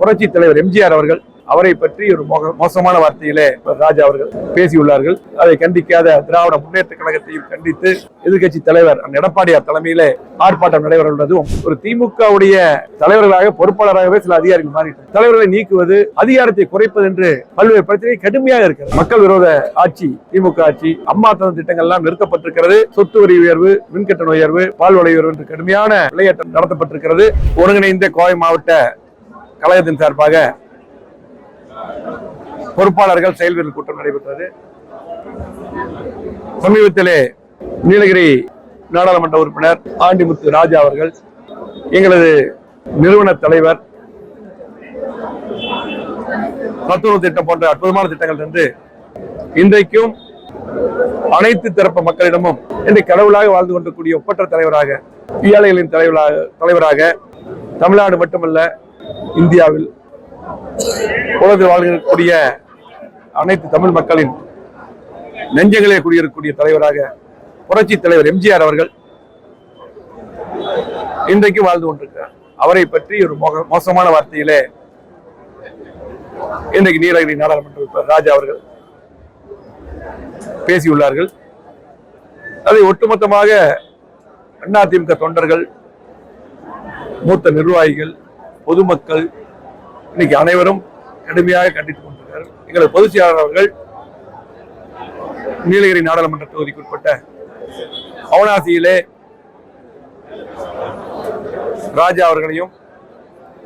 புரட்சி தலைவர் எம்ஜிஆர் அவர்கள் அவரை பற்றி ஒரு மோக- மோசமான வார்த்தையிலே ராஜா அவர்கள் பேசியுள்ளார்கள். அதை கண்டிக்காத திராவிட முன்னேற்ற கழகத்தையும் கண்டித்து எதிர்க்கட்சி தலைவர் எடப்பாடியார் தலைமையிலே ஆர்ப்பாட்டம் நடைபெற உள்ளதும் ஒரு திமுகவுடைய தலைவர்களாக பொறுப்பாளராகவே சில அதிகாரிகள் மாறிட்டார் தலைவர்களை நீக்குவது அதிகாரத்தை குறைப்பது என்று பல்வேறு பிரச்சனை கடுமையாக இருக்கிறது. மக்கள் விரோத ஆட்சி திமுக ஆட்சி அம்மா தந்த திட்டங்கள் எல்லாம் நிறுத்தப்பட்டிருக்கிறது. சொத்து வரி உயர்வு மின்கட்டண உயர்வு பால் உயர்வு என்று கடுமையான விளையாட்டம் நடத்தப்பட்டிருக்கிறது. ஒருங்கிணைந்த கோவை மாவட்ட கழகத்தின் சார்பாக பொறுப்பாளர்கள் செயல்வீரர் கூட்டம் நடைபெற்றது. சமீபத்திலே நீலகிரி நாடாளுமன்ற உறுப்பினர் ஆண்டிமுத்து ராஜா அவர்கள் எங்களது நிறுவன தலைவர் சத்துணவு திட்டம் போன்ற அற்புதமான திட்டங்கள் இருந்து இன்றைக்கும் அனைத்து தரப்பு மக்களிடமும் இன்றைக்கு கடவுளாக வாழ்ந்து கொண்டிருக்கூடிய ஒப்பற்ற தலைவராக ஏழைகளின் தலைவராக தலைவராக தமிழ்நாடு மட்டுமல்ல இந்தியாவில் உலகத்தில் வாழ்கிறக்கூடிய அனைத்து தமிழ் மக்களின் நெஞ்சங்களே குடியிருக்கக்கூடிய தலைவராக புரட்சி தலைவர் எம்ஜிஆர் அவர்கள் இன்றைக்கு வாழ்ந்து கொண்டிருக்கிறார். அவரை பற்றி ஒரு மோக- மோசமான வார்த்தையிலே இன்றைக்கு நீலகிரி நாடாளுமன்ற ராஜா அவர்கள் பேசியுள்ளார்கள். அதை ஒட்டுமொத்தமாக அதிமுக தொண்டர்கள் மூத்த நிர்வாகிகள் பொதுமக்கள் இன்னைக்கு அனைவரும் கடுமையாக கண்டித்துக் கொண்டிருக்கிறார்கள். எங்களது பொதுச் செயலாளர் அவர்கள் நீலகிரி நாடாளுமன்ற தொகுதிக்கு உட்பட்ட அவனாசியிலே ராஜா அவர்களையும்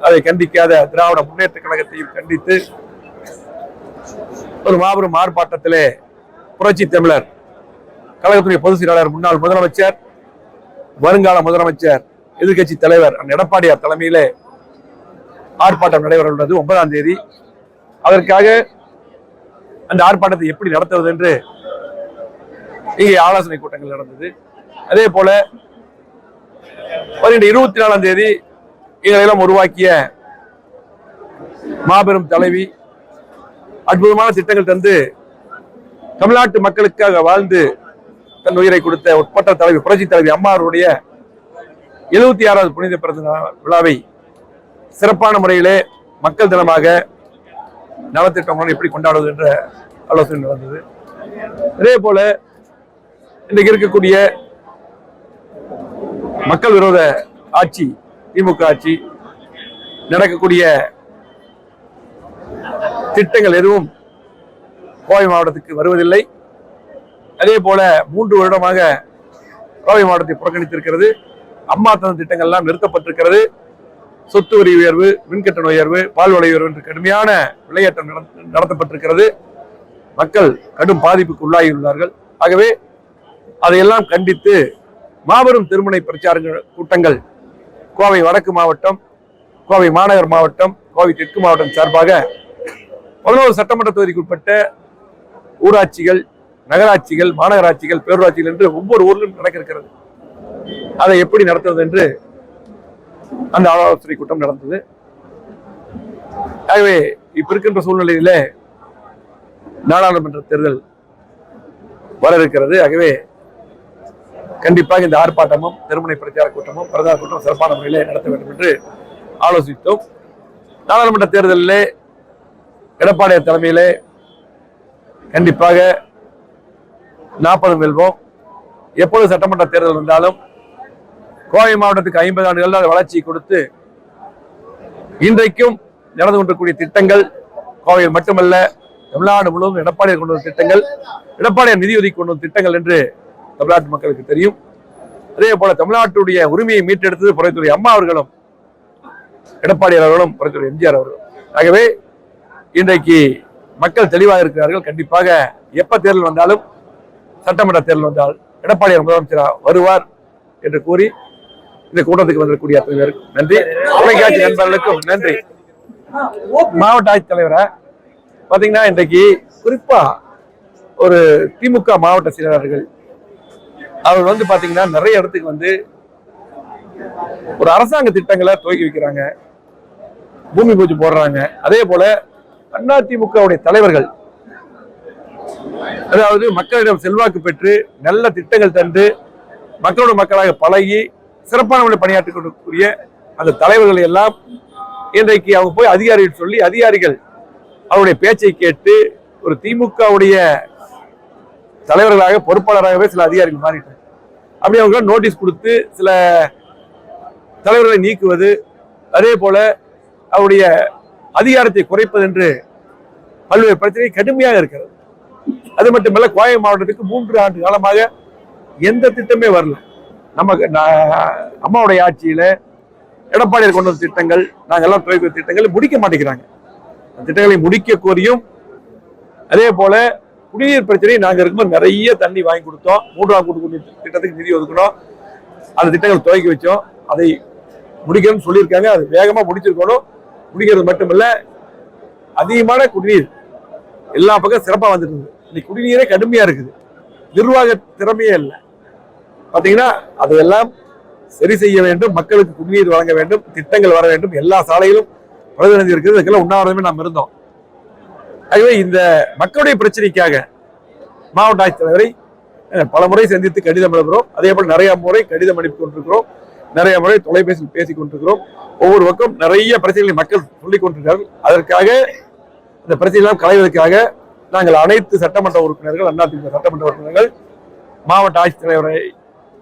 அதை கண்டிக்காத திராவிட முன்னேற்ற கழகத்தையும் கண்டித்து ஒரு மாபெரும் ஆர்ப்பாட்டத்திலே புரட்சி தமிழர் கழகத்துடைய பொதுச் செயலாளர் முன்னாள் முதலமைச்சர் வருங்கால முதலமைச்சர் எதிர்க்கட்சி தலைவர் எடப்பாடியார் தலைமையிலே ஆர்ப்பாட்டம் நடைபெற உள்ளது ஒன்பதாம் தேதி. அதற்காக அந்த ஆர்ப்பாட்டத்தை எப்படி நடத்துவது என்று இங்கே ஆலோசனை கூட்டங்கள் நடந்தது. அதே போல பன்னெண்டு இருபத்தி நாலாம் தேதி எங்களெல்லாம் உருவாக்கிய மாபெரும் தலைவி அற்புதமான திட்டங்கள் தந்து தமிழ்நாட்டு மக்களுக்காக வாழ்ந்து தன் உயிரை கொடுத்த உட்பட்ட தலைவி புரட்சி தலைவி அம்மா அவருடைய எழுபத்தி ஆறாவது புனித பிறந்த விழாவை சிறப்பான முறையிலே மக்கள் தினமாக நலத்திட்டங்களுடன் எப்படி கொண்டாடுவது என்ற ஆலோசனை நடந்தது அதே போல இன்றைக்கு இருக்கக்கூடிய மக்கள் விரோத ஆட்சி திமுக ஆட்சி நடக்கக்கூடிய திட்டங்கள் எதுவும் கோவை மாவட்டத்துக்கு வருவதில்லை. அதே போல மூன்று வருடமாக கோவை மாவட்டத்தை புறக்கணித்திருக்கிறது. அம்மா தந்த திட்டங்கள் எல்லாம் நிறுத்தப்பட்டிருக்கிறது. சொத்து வரி உயர்வு மின்கட்டண உயர்வு பால் விலை உயர்வு என்று கடுமையான விளையாட்டம் நடத்தப்பட்டிருக்கிறது. மக்கள் கடும் பாதிப்புக்கு உள்ளாகியுள்ளார்கள் ஆகவே அதையெல்லாம் கண்டித்து மாபெரும் திருமணை பிரச்சாரங்கள் கூட்டங்கள் கோவை வடக்கு மாவட்டம் கோவை மாநகர் மாவட்டம் கோவை தெற்கு மாவட்டம் சார்பாக பதினோரு சட்டமன்ற தொகுதிக்கு உட்பட்ட ஊராட்சிகள் நகராட்சிகள் மாநகராட்சிகள் பேரூராட்சிகள் என்று ஒவ்வொரு ஊரிலும் நடக்க இருக்கிறது அதை எப்படி நடத்துவது என்று அந்த ஆலோசனை கூட்டம் நடந்தது. ஆகவே இப்ப இருக்கின்ற சூழ்நிலையில நாடாளுமன்ற தேர்தல் வர இருக்கிறது. ஆகவே கண்டிப்பாக இந்த ஆர்ப்பாட்டமும் திருமணை பிரச்சார கூட்டமும் பிரதான கூட்டம் சிறப்பான முறையில் நடத்த வேண்டும் என்று ஆலோசித்தோம். நாடாளுமன்ற தேர்தலிலே எடப்பாடியார் தலைமையிலே கண்டிப்பாக நாற்பது வெல்வோம். எப்போது சட்டமன்ற தேர்தல் வந்தாலும் கோவை மாவட்டத்துக்கு ஐம்பது ஆண்டுகளில் வளர்ச்சி கொடுத்து இன்றைக்கும் நடந்து கொண்டிருக்கூடிய திட்டங்கள் கோவையில் மட்டுமல்ல தமிழ்நாடு முழுவதும் எடப்பாடியார் கொண்டு வந்த திட்டங்கள் எடப்பாடியார் நிதி ஒதுக்கி கொண்டு வந்த திட்டங்கள் என்று தமிழ்நாட்டு மக்களுக்கு தெரியும். அதே போல தமிழ்நாட்டுடைய உரிமையை மீட்டெடுத்தது புறத்துறை அம்மா அவர்களும் எடப்பாடியார் அவர்களும் புறத்துறை எம்ஜிஆர் அவர்களும். ஆகவே இன்றைக்கு மக்கள் தெளிவாக இருக்கிறார்கள். கண்டிப்பாக எப்ப தேர்தல் வந்தாலும் சட்டமன்ற தேர்தல் வந்தால் எடப்பாடியார் முதலமைச்சராக வருவார் என்று கூறி இந்த கூட்டத்துக்கு வந்திருக்கக்கூடிய அத்தனை பேருக்கும் நன்றி. தொலைக்காட்சி நண்பர்களுக்கும் நன்றி. மாவட்ட ஆட்சித்தலைவரை பாத்தீங்கன்னா இன்றைக்கு குறிப்பா ஒரு திமுக மாவட்ட செயலாளர்கள் அவர் வந்து பாத்தீங்கன்னா நிறைய இடத்துக்கு வந்து ஒரு அரசாங்க திட்டங்களை துவக்கி வைக்கிறாங்க. பூமி பூஜை போடுறாங்க. அதே போல அதிமுகவுடைய தலைவர்கள் அதாவது மக்களிடம் செல்வாக்கு பெற்று நல்ல திட்டங்கள் தந்து மக்களோட மக்களாக பழகி சிறப்பான முறையில் பணியாற்றிக் அந்த தலைவர்களை எல்லாம் இன்றைக்கு அவங்க போய் அதிகாரிகள் சொல்லி அதிகாரிகள் அவருடைய பேச்சை கேட்டு ஒரு திமுகவுடைய தலைவர்களாக பொறுப்பாளராகவே சில அதிகாரிகள் மாறிட்டாங்க. அப்படி அவங்க நோட்டீஸ் கொடுத்து சில தலைவர்களை நீக்குவது அதே போல அவருடைய அதிகாரத்தை குறைப்பது என்று பல்வேறு பிரச்சனை கடுமையாக இருக்கிறது. அது மட்டுமல்ல கோவை மாவட்டத்துக்கு மூன்று ஆண்டு காலமாக எந்த திட்டமே வரல. நமக்கு நான் அம்மாவுடைய ஆட்சியில் எடப்பாடியார் கொண்டு வந்த திட்டங்கள் நாங்கள் எல்லாம் துவக்கிய திட்டங்களை முடிக்க மாட்டேங்கிறாங்க. அந்த திட்டங்களை முடிக்க கோரியும் அதே போல குடிநீர் பிரச்சனை நாங்கள் இருக்கும்போது நிறைய தண்ணி வாங்கி கொடுத்தோம். மூன்றாம் கூட்டு குடிநீர் திட்டத்துக்கு நிதி ஒதுக்கணும் அந்த திட்டங்கள் துவக்கி வச்சோம். அதை முடிக்கணும்னு சொல்லியிருக்காங்க. அது வேகமாக முடிச்சிருக்கணும். முடிக்கிறது மட்டுமல்ல அதிகமான குடிநீர் எல்லா பக்கம் சிறப்பாக வந்துருக்குது இன்னைக்கு குடிநீரே கடுமையாக இருக்குது. நிர்வாக திறமையே இல்லை. பார்த்தீங்கன்னா அதையெல்லாம் சரி செய்ய வேண்டும் மக்களுக்கு குடிநீர் வழங்க வேண்டும் திட்டங்கள் வர வேண்டும் எல்லா சாலையிலும் பிரதிநிதி இருக்கிறது. இதுக்கெல்லாம் உண்ணாவிரதமே நாம் இருந்தோம். ஆகவே இந்த மக்களுடைய பிரச்சனைக்காக மாவட்ட ஆட்சித்தலைவரை பல முறை சந்தித்து கடிதம் எழுதுகிறோம். அதே போல் நிறைய முறை கடிதம் அனுப்பி கொண்டிருக்கிறோம். நிறைய முறை தொலைபேசியில் பேசிக் கொண்டிருக்கிறோம். ஒவ்வொரு பக்கம் நிறைய பிரச்சனைகளை மக்கள் சொல்லிக் கொண்டிருக்கிறார்கள். அதற்காக இந்த பிரச்சனையெல்லாம் களைவதற்காக நாங்கள் அனைத்து சட்டமன்ற உறுப்பினர்கள் அதிமுக சட்டமன்ற உறுப்பினர்கள் மாவட்ட ஆட்சித்தலைவரை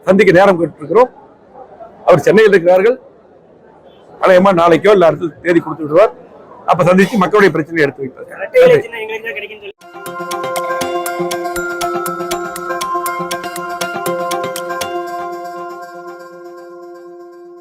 சந்திக்க நேரம் கேட்டிருக்கிறோம். அவர் சென்னையில் இருக்கிறார்கள். அநேகமா நாளைக்கோ இல்ல அடுத்த தேதி கொடுத்து விடுவார். அப்ப சந்திச்சு மக்களுடைய பிரச்சனையை எடுத்து வைப்பார்